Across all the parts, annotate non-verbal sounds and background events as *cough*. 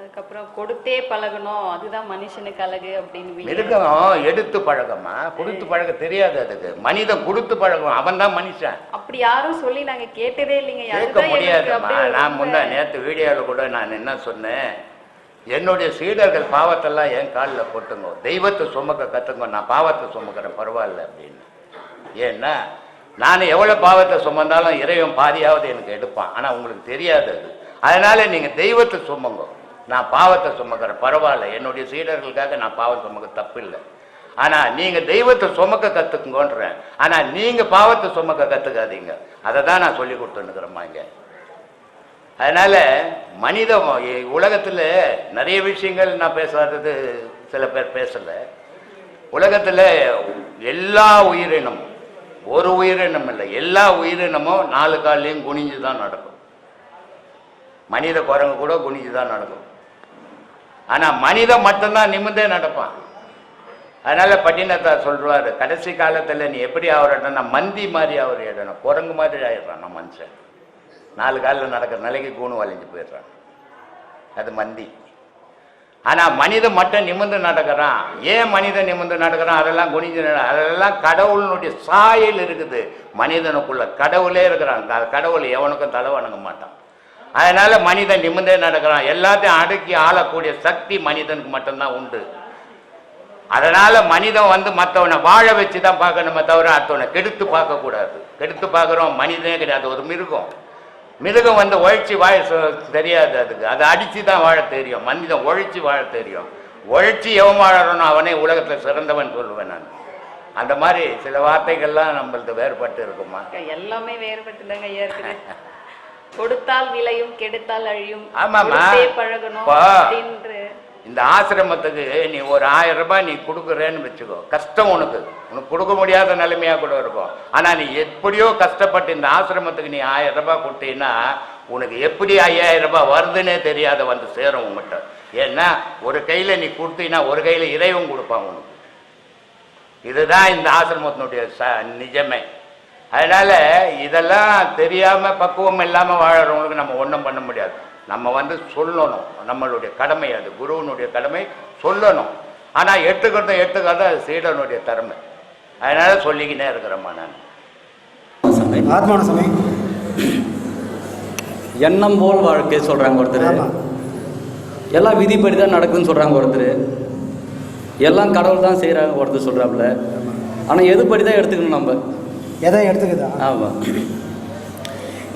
அதுக்கப்புறம் கொடுத்தே பழகணும். அதுதான் மனுஷனுக்கு அழகு அப்படின்னு மிருகம் எடுத்து பழகமா கொடுத்து பழக தெரியாது அதுக்கு. மனிதன் கொடுத்து பழகும். அவன் தான் மனுஷன். அப்படி யாரும் சொல்லி நாங்க கேட்டதே இல்லைங்க. கேட்க அப்படியே நான் முன்ன நேற்று வீடியோவில் கூட நான் என்ன சொன்னேன்? என்னுடைய சீடர்கள் பாவத்தெல்லாம் என் காலில் போட்டுங்க தெய்வத்தை சுமக்க கற்றுங்க நான் பாவத்தை சுமக்கிறேன். பரவாயில்ல அப்படின்னு. ஏன்னா நான் எவ்வளோ பாவத்தை சுமந்தாலும் இறைவன் பாதியாவது எனக்கு எடுப்பான். ஆனால் உங்களுக்கு தெரியாது அது. அதனால நீங்கள் தெய்வத்தை சுமங்க. நான் பாவத்தை சுமக்கிறேன். பரவாயில்ல என்னுடைய சீடர்களுக்காக நான் பாவம் சுமக்க தப்பில்லை. ஆனால் நீங்கள் தெய்வத்தை சுமக்க கற்றுக்குங்கன்றேன் ஆனால் நீங்கள் பாவத்தை சுமக்க கற்றுக்காதீங்க அதை தான் நான் சொல்லி கொடுத்துன்னுக்குறேம்மா இங்கே. அதனால் மனித உலகத்தில் நிறைய விஷயங்கள் நான் பேசாதது சில பேர் பேசலை. உலகத்தில் எல்லா உயிரினமும் ஒரு உயிரினம் இல்லை எல்லா உயிரினமும் நாலு கால்லையும் குனிஞ்சு தான் நடக்கும். மனித குரங்கு கூட குனிஞ்சு தான் நடக்கும். ஆனால் மனிதன் மட்டும்தான் நிமிர்ந்தே நடப்பான். அதனால பட்டினத்தை சொல்றாரு கடைசி காலத்துல நீ எப்படி ஆகுறன்னா மந்தி மாதிரி அவர் இடணும் குரங்கு மாதிரி ஆயிடுறான் நம்ம மனுஷன். நாலு காலில் நடக்கிற நிலைக்கு கூணு வளைஞ்சு போயிடுறான். அது மந்தி. ஆனால் மனிதன் மட்டும் நிமிர்ந்து நடக்கிறான். ஏன் மனிதன் நிமிர்ந்து நடக்கிறான்? அதெல்லாம் குனிஞ்சு அதெல்லாம் கடவுளினுடைய சாயல் இருக்குது. மனிதனுக்குள்ள கடவுளே இருக்கிறான். கடவுள் எவனுக்கும் தலை வணங்க மாட்டான். அதனால மனிதன் நிமிர்ந்தே நடக்கிறான். எல்லாத்தையும் அடக்கி ஆளக்கூடிய சக்தி மனிதனுக்கு மட்டும்தான் உண்டு. அதனால மனிதன் வந்து மற்றவனை வாழ வச்சு தான் பார்க்கணுமே தவிர அடுத்தவனை கெடுத்து பார்க்கக்கூடாது. கெடுத்து பார்க்குறோம் மனிதனே கிடையாது. ஒரு மிருகம். மிருகம் வந்து உழைச்சி வாழ தெரியாது அதுக்கு. அதை அடித்து தான் வாழ தெரியும். மனிதன் உழைச்சி வாழ தெரியும். உழைச்சி எவன் வாழறனோ அவனே உலகத்தில் சிறந்தவன் சொல்லுவேன் நான். அந்த மாதிரி சில வார்த்தைகள்லாம் நம்மளது வேறுபட்டு இருக்குமா? எல்லாமே வேறுபட்டுதாங்க ஐயா இருக்குது. *laughs* கொடுத்தால் விளையும் கெடுத்தால் அழியும். கொடுத்தே பழகணும் இந்த ஆசிரமத்துக்கு நீ ஒரு ஆயிரம் ரூபாய் நீ கொடுக்குறேன்னு வச்சுக்கோ. கஷ்டம் உனக்கு. உனக்கு கொடுக்க முடியாத நிலைமையா கூட இருக்கும். ஆனா நீ எப்படியோ கஷ்டப்பட்டு இந்த ஆசிரமத்துக்கு நீ ஆயிரம் ரூபாய் கொடுத்தீங்கன்னா உனக்கு எப்படி ஐயாயிரம் ரூபாய் வருதுன்னே தெரியாத வந்து சேரும் உங்ககிட்ட ஏன்னா ஒரு கையில நீ கொடுத்தீங்கன்னா ஒரு கையில இறைவன் கொடுப்பான் உனக்கு. இதுதான் இந்த ஆசிரமத்தினுடைய ச நிஜமே. அதனால இதெல்லாம் தெரியாம பக்குவம் இல்லாம வாழறவங்களுக்கு நம்ம ஒன்றும் பண்ண முடியாது. நம்ம வந்து சொல்லணும். நம்மளுடைய கடமை அது. குருவனுடைய கடமை சொல்லணும். ஆனா எட்டுக்கிறத எட்டுக்கிறத அது சீடனுடைய திறமை. அதனால சொல்லிக்கினே இருக்கிறேம்மா நான். ஆத்மான சாமி எண்ணம் போல் வாழ்க்கை சொல்கிறாங்க ஒருத்தர். எல்லாம் விதிப்படி தான் நடக்குதுன்னு சொல்கிறாங்க ஒருத்தர். எல்லாம் கடவுள் தான் செய்கிறாங்க ஒருத்தர் சொல்கிறாப்புல ஆனால் எதுபடி தான் எடுத்துக்கணும் நம்ம? எதை எடுத்துக்குதா? ஆமாம்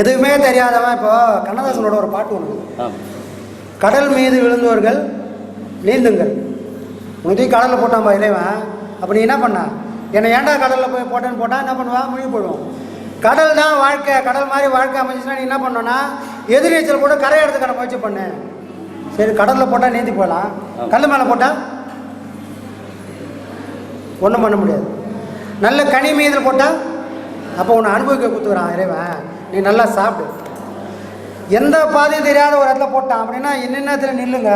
எதுவுமே தெரியாதவன் இப்போ கண்ணதாசனோட ஒரு பாட்டு ஒன்று கடல் மீது விழுந்தவர்கள் நீந்துங்கள். உனக்கு கடலில் போட்டான்பா இறைவன். அப்போ நீ என்ன பண்ண? என்னை ஏன்டா கடலில் போய் போட்டேன்னு போட்டால் என்ன பண்ணுவான் முழுகி போயிடுவோம் கடல் தான் வாழ்க்கை. கடல் மாதிரி வாழ்க்கை அமைஞ்சுச்சுன்னா நீ என்ன பண்ணோன்னா எதிர்நீச்சல் கூட கரை எடுத்துக்கான முயற்சி பண்ணு. சரி கடலில் போட்டால் நீந்தி போகலாம். கல் மேலே போட்டால் ஒன்றும் பண்ண முடியாது. நல்ல கனி மீதில் போட்டால் அப்போ உன்னை அனுபவிக்க கொடுத்துக்கிறான் இறைவன். நீ நல்லா சாப்பிடு. எந்த பாதையும் தெரியாத ஒரு இடத்துல போட்டான் அப்படின்னா என்னென்னத்தில் நில்லுங்க.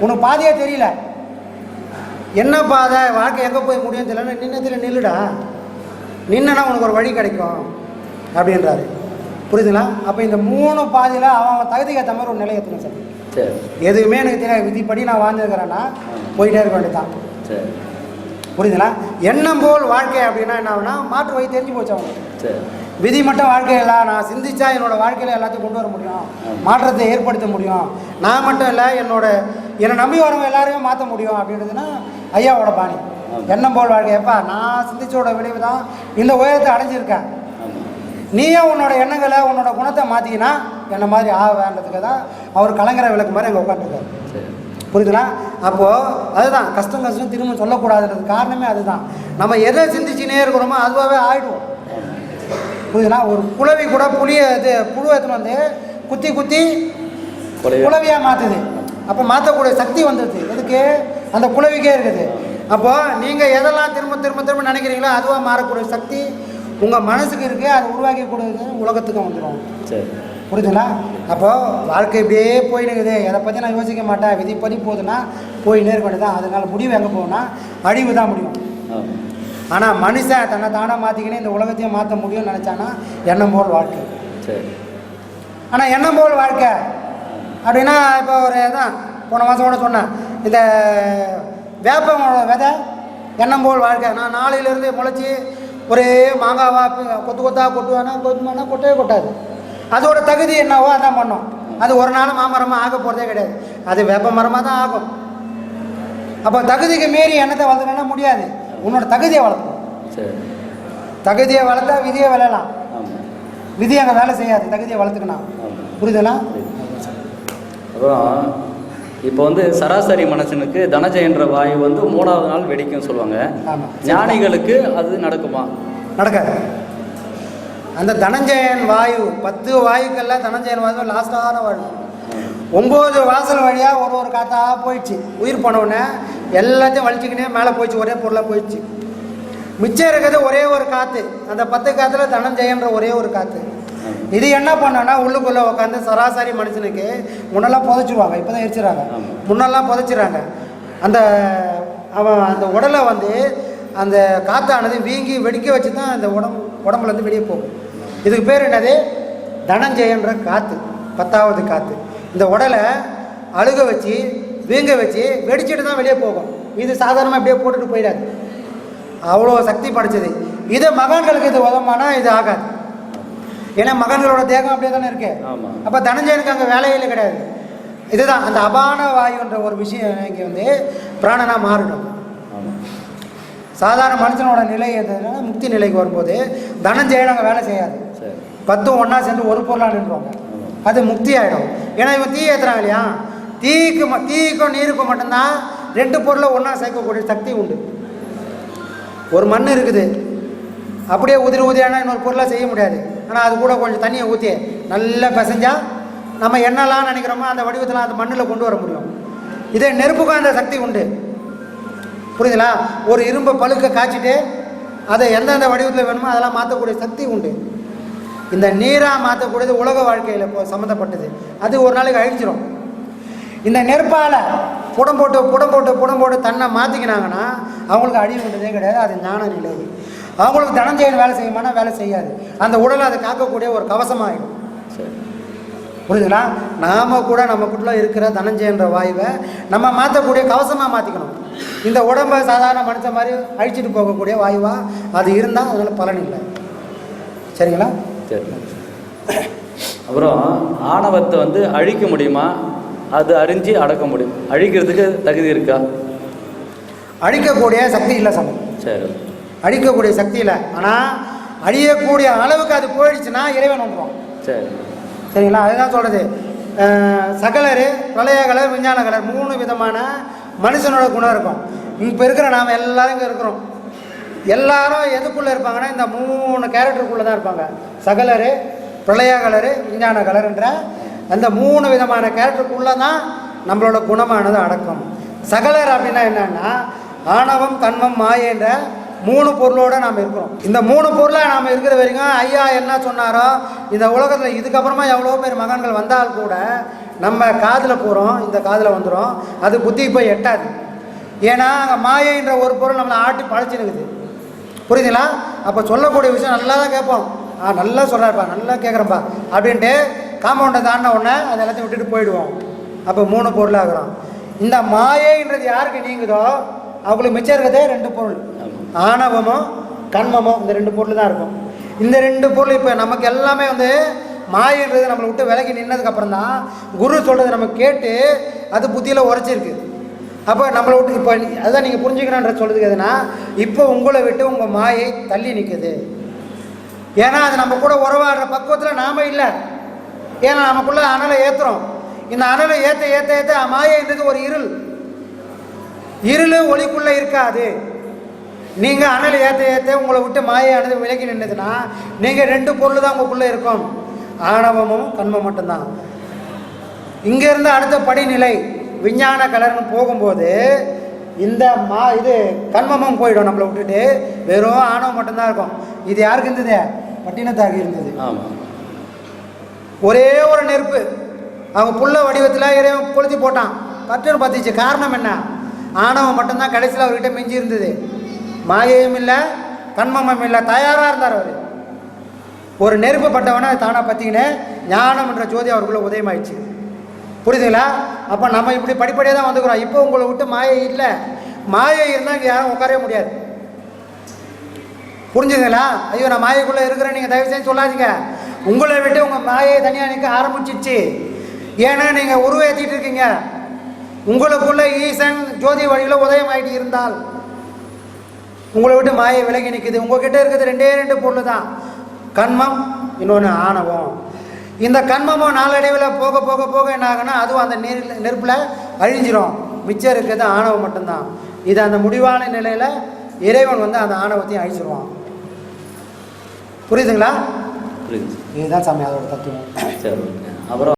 உனக்கு பாதையே தெரியல. என்ன பாதை? வாழ்க்கை எங்கே போய் முடியும் தெரியல நின்னத்தில் நில்லுடா. நின்னா உனக்கு ஒரு வழி கிடைக்கும் அப்படின்றாரு. புரியுதுங்களா? அப்போ இந்த மூணு பாதையில் அவன் அவன் தகுதிக்கு ஏற்ற மாதிரி ஒரு நிலை ஏற்றணும் சார். சரி. எதுவுமே எனக்கு தெரியாது. விதிப்படி நான் வாழ்ந்துருக்கிறேன்னா போயிட்டே இருக்க வேண்டியதான் சரி. புரியுதுங்களா எண்ணம் போல் வாழ்க்கை அப்படின்னா என்ன ஆகுனா மாற்று வழி தெரிஞ்சு போச்சு சரி. விதி மட்டும் வாழ்க்கை இல்லை நான் சிந்திச்சா என்னோட வாழ்க்கையில் எல்லாத்தையும் கொண்டு வர முடியும். மாற்றத்தை ஏற்படுத்த முடியும். நான் மட்டும் இல்லை என்னோட என்னை நம்பி வரவங்க எல்லாரையும் மாற்ற முடியும் அப்படின்றதுன்னா ஐயாவோட பாணி. எண்ணம் போல் வாழ்க்கை. எப்பா நான் சிந்திச்சோட விளைவு தான் இந்த உயரத்தை அடைஞ்சிருக்கேன். ஆமாம் நீயே உன்னோட எண்ணங்களை உன்னோட குணத்தை மாற்றிக்கினா என்ன மாதிரி ஆவேன்றதுக்கு தான் அவர் கலங்கரை விளக்கு மாதிரி அங்கே உட்காந்துருக்காரு புரியுதுங்களா அப்போது அதுதான் கஷ்டம் கஷ்டம் திரும்ப சொல்லக்கூடாதுன்றது காரணமே அதுதான். நம்ம எதை சிந்திச்சுனே இருக்கிறோமோ அதுவாகவே ஆயிடுவோம். புரியுதுங்களா ஒரு குளவி கூட புளிய இது புழு எடுத்துன்னு வந்து குத்தி குத்தி குளவியாக மாற்றுது அப்போ மாற்றக்கூடிய சக்தி வந்துடுது எதுக்கு? அந்த குளவிக்கே இருக்குது. அப்போ நீங்கள் எதெல்லாம் திரும்ப திரும்ப திரும்ப நினைக்கிறீங்களோ அதுவாக மாறக்கூடிய சக்தி உங்கள் மனசுக்கு இருக்குது அதை உருவாக்கி கொடுக்குது உலகத்துக்கும் வந்துடும் சரி. புரியுதுங்களா அப்போது வாழ்க்கை இப்படியே போயினுக்குது. எதை பற்றி நான் யோசிக்க மாட்டேன். விதிப்படி போகுதுன்னா போயின்னே இருக்க வேண்டியதான் அதனால முடிவு எங்கே போகும்னா அழிவு தான் முடியும். ஆனால் மனுஷன் தன்னை தானாக மாற்றிக்கினே இந்த உலகத்தையும் மாற்ற முடியும்னு நினச்சானா எண்ணம் போல் வாழ்க்கை. சரி. ஆனால் எண்ணம் போல் வாழ்க்கை. அப்படின்னா இப்போ ஒரு தான் போன மாதம் கூட சொன்னேன். இந்த வேப்பங்களோட விதை எண்ணம் போல் வாழ்க்கை. நான் நாளையிலேருந்து முளைச்சி ஒரே மாங்காவா கொத்து கொத்தா கொட்டுவானா கொத்துமானா கொட்டவே கொட்டாது. அதோட தகுதி என்னவோ அதான் பண்ணோம். அது ஒரு நாள் மாமரமாக ஆக போகிறதே கிடையாது. அது வேப்ப மரமாக தான் ஆகும். அப்போ தகுதிக்கு மீறி எண்ணத்தை வளர்த்துனா முடியாது. உன்னோட தகுதியை வளர்க்கணும். சரி. தகுதியை வளர்த்தா விதியை விளையலாம் விதி அங்கே வேலை செய்யாது. தகுதியை வளர்த்துக்கணும். புரியுதுங்களா அப்புறம் இப்போ வந்து சராசரி மனுஷனுக்கு தனஜயன்ற வாயு வந்து மூணாவது நாள் வெடிக்கும் சொல்லுவாங்க. ஞானிகளுக்கு அது நடக்குமா? நடக்காது. அந்த தனஞ்சயன் வாயு பத்து வாயுக்கெல்லாம் தனஞ்சயன் வாயு லாஸ்டான வாழ்வு ஒம்பது வாசல் வழியாக ஒரு ஒரு காத்தாக போயிடுச்சு. உயிர் போனவுடனே எல்லாத்தையும் வலிச்சுக்கினே மேலே போயிடுச்சு ஒரே பொருளாக போயிடுச்சு. மிச்சம் இருக்கிறது ஒரே ஒரு காற்று அந்த பத்து காற்றுல தனஞ்சயன்ற ஒரே ஒரு காற்று இது என்ன பண்ணோன்னா உள்ளுக்குள்ளே உட்காந்து சராசரி மனுஷனுக்கு முன்னெல்லாம் புதைச்சிருவாங்க. இப்போ தான் எரிச்சிடறாங்க. முன்னெல்லாம் புதைச்சிடறாங்க. அந்த அவன் அந்த உடலை வந்து அந்த காற்றானது வீங்கி வெடிக்க வச்சு தான் அந்த உடம்பு உடம்புலேருந்து வெளியே போகும். இதுக்கு பேர் என்னது? தனஞ்சயன்ற காற்று பத்தாவது காற்று இந்த உடலை அழுக வச்சு வீங்க வச்சு வெடிச்சிட்டு தான் வெளியே போகும். இது சாதாரணமாக அப்படியே போட்டுட்டு போயிடாது. அவ்வளோ சக்தி படைச்சது. இது மகான்களுக்கு இது உதமானா இது ஆகாது. ஏன்னா மகன்களோட தேகம் அப்படியே தானே இருக்கு. அப்போ தனஞ்சயனுக்கு அங்கே வேலையில கிடையாது. இதுதான் அந்த அபான வாயுன்ற ஒரு விஷயம் இங்கே வந்து பிராணனா மாறிடும் ஆமாம் சாதாரண மனுஷனோட நிலை எதுனா முக்தி நிலைக்கு வரும்போது தனஞ்சயன் அங்கே வேலை செய்யாது. பத்தும் ஒன்றா சேர்ந்து ஒரு பொருளாக நின்றுவாங்க. அது முக்தி ஆகிடும் ஏன்னா இவன் தீ ஏற்றுறாங்க இல்லையா? தீக்கு தீக்கும் நீருக்கும் மட்டும்தான் ரெண்டு பொருளை ஒன்றா சேர்க்கக்கூடிய சக்தி உண்டு. ஒரு மண் இருக்குது. அப்படியே உதிரி உதிரியான இன்னொரு பொருளாக செய்ய முடியாது. ஆனால் அது கூட கொஞ்சம் தண்ணியை ஊற்றி நல்லா பிசைஞ்சா நம்ம என்னெல்லாம் நினைக்கிறோமோ அந்த வடிவத்தில் அந்த மண்ணில் கொண்டு வர முடியும். இதே நெருப்புக்கும் அந்த சக்தி உண்டு. புரியுதுங்களா ஒரு இரும்பை பழுக்க காய்ச்சிட்டு அதை எந்தெந்த வடிவத்தில் வேணுமோ அதெல்லாம் மாற்றக்கூடிய சக்தி உண்டு. இந்த நீராக மாற்றக்கூடியது உலக வாழ்க்கையில் இப்போ சம்மந்தப்பட்டது அது ஒரு நாளைக்கு அழிஞ்சிரும். இந்த நெருப்பால் புடம் போட்டு புடம் போட்டு புடம் போட்டு தன்னை மாற்றிக்கினாங்கன்னா அவங்களுக்கு அழிவுன்றதே கிடையாது அது ஞான நிலை. அவங்களுக்கு தனஞ்செயல் வேலை செய்யுமானா வேலை செய்யாது. அந்த உடலை அதை காக்கக்கூடிய ஒரு கவசமாகிடும் சரி. புரியுதுங்களா நாம கூட நமக்குள்ள இருக்கிற தனஞ்சயன்ற வாயுவை நம்ம மாற்றக்கூடிய கவசமாக மாற்றிக்கணும் இந்த உடம்பை சாதாரண மனுஷன் மாதிரி அழிச்சிட்டு போகக்கூடிய வாயுவா? அது இருந்தால் அதனால பலன் இல்லை. சரிங்களா? சரி. அப்புறம் ஆணவத்தை வந்து அழிக்க முடியுமா? அது அறிஞ்சு அடக்க முடியும். அழிக்கிறதுக்கு தகுதி இருக்கா? அழிக்கக்கூடிய சக்தி இல்லை சமம் சரி. அழிக்கக்கூடிய சக்தி இல்லை. ஆனால் அழியக்கூடிய அளவுக்கு அது போயிடுச்சுன்னா இறைவன் வந்துடும் சரி. சரிங்களா? அதுதான் சொல்கிறது சகலர் பிரளயகலர் விஞ்ஞான கலர் மூணு விதமான மனுஷனோட குணம் இருக்கும். இப்போ இருக்கிற நாம் எல்லாரும் இங்கே இருக்கிறோம். எல்லாரும் எதுக்குள்ளே இருப்பாங்கன்னா இந்த மூணு கேரக்டருக்குள்ளே தான் இருப்பாங்க. சகலர் பிரளய கலரு விஞ்ஞான கலருன்ற அந்த மூணு விதமான கேரக்டருக்குள்ளே தான் நம்மளோட குணமானது அடக்கம். சகலர் அப்படின்னா என்னன்னா ஆணவம் கண்மம் மாயன்ற மூணு பொருளோட நாம் இருக்கிறோம். இந்த மூணு பொருளாக நாம் இருக்கிற வரைக்கும் ஐயா என்ன சொன்னாரோ இந்த உலகத்தில் இதுக்கப்புறமா எவ்வளோ பேர் மகன்கள் வந்தால் கூட நம்ம காதில் போகிறோம் இந்த காதில் வந்துடும் அது புத்தி போய் எட்டாது. ஏன்னா அங்கே மாயைன்ற ஒரு பொருள் நம்மளை ஆட்டி பழச்சினுக்குது. புரியுதுங்களா? அப்போ சொல்லக்கூடிய விஷயம் நல்லா தான் கேட்போம். ஆ நல்லா சொல்கிறாருப்பா நல்லா கேட்குறப்பா அப்படின்ட்டு காம்பவுண்டை தாண்டின உடனே அது எல்லாத்தையும் விட்டுட்டு போயிடுவோம். அப்போ மூணு பொருள் ஆகுறோம். இந்த மாயைன்றது யாருக்கு நீங்குதோ அவங்களுக்கு மிச்சம் இருக்கிறதே ரெண்டு பொருள். ஆணவமும் கண்மமும் இந்த ரெண்டு பொருள் தான் இருக்கும். இந்த ரெண்டு பொருள் இப்போ நமக்கு எல்லாமே வந்து மாயிடுறது நம்மளை விட்டு விலகி நின்னதுக்கப்புறம் தான் குரு சொல்கிறது நம்ம கேட்டு அது புத்தியில் உரைச்சிருக்கு. அப்போ நம்மளை விட்டு இப்போ அதுதான் நீங்கள் புரிஞ்சுக்கணுன்ற சொல்லுறது எதுனா இப்போ உங்களை விட்டு உங்கள் மாயை தள்ளி நிற்குது ஏன்னா அது நம்ம கூட உறவாடுற பக்குவத்தில் நாம இல்லை. ஏன்னா நமக்குள்ள அனலை ஏற்றுறோம் இந்த அனலை ஏற்ற ஏற்ற ஏற்ற மாயைன்றது ஒரு இருள். இருள் ஒளிக்குள்ளே இருக்காது. நீங்கள் அனல் ஏற்ற ஏற்ற உங்களை விட்டு மாயானது விலகி நின்றுதுன்னா நீங்கள் ரெண்டு பொருள் தான் உங்களுக்குள்ளே இருக்கும். ஆணவமும் கண்மம் மட்டும்தான். இங்கேருந்து அடுத்த படிநிலை விஞ்ஞான கலர்னு போகும்போது இந்த மா இது கண்மமும் போயிடும் நம்மளை விட்டுட்டு. வெறும் ஆணவம் மட்டும்தான் இருக்கும். இது யாருக்கு இருந்தது? பட்டினத்தாகி இருந்தது. ஒரே ஒரு நெருப்பு. அவங்க புள்ள வடிவத்தில் இறைவன் கொளுத்தி போட்டான். பட்டுன்னு பத்திச்சு காரணம் என்ன? ஆணவம் மட்டும்தான் கடைசியில் அவர்கிட்ட மிஞ்சி இருந்தது. மாயையும் இல்லை தன்மமும் இல்லை தயாராக இருந்தார் அவர். ஒரு நெருப்பு பட்டவனை தானாக ஞானம் என்ற ஜோதி அவருக்குள்ள உதயமாயிடுச்சு. புரியுதுங்களா? அப்போ நம்ம இப்படி படிப்படியாக தான் வந்துக்கிறோம். இப்போ உங்களை விட்டு மாயை இல்லை. மாயை இருந்தால் இங்கே யாரும் உட்காரவே முடியாது. புரிஞ்சுதுங்களா? ஐயோ நான் மாயைக்குள்ளே இருக்கிறேன். நீங்கள் தயவு செஞ்சு சொல்லாதீங்க. உங்களை விட்டு உங்கள் மாயை தனியாக நிற்க ஆரம்பிச்சிடுச்சு ஏன்னா நீங்கள் உருவேற்றிட்டு இருக்கீங்க. உங்களுக்குள்ள ஈசன் ஜோதி வழியில் உதயமாயிட்டு இருந்தால் உங்களை விட்டு மாயை விலகி நிற்குது உங்ககிட்ட இருக்கிறது ரெண்டே ரெண்டு பொருள் தான் கண்மம் இன்னொன்று ஆணவம். இந்த கண்மமும் நாளடைவில் போக போக போக என்ன ஆகுனா அதுவும் அந்த நெரு நெருப்பில் அழிஞ்சிரும். மிச்சம் இருக்கிறது ஆணவம் மட்டும்தான். இது அந்த முடிவான நிலையில் இறைவன் வந்து அந்த ஆணவத்தையும் அழிச்சிருவான். புரியுதுங்களா? புரியுது. இதுதான் சாமி அதோட தத்துவம். அப்புறம்?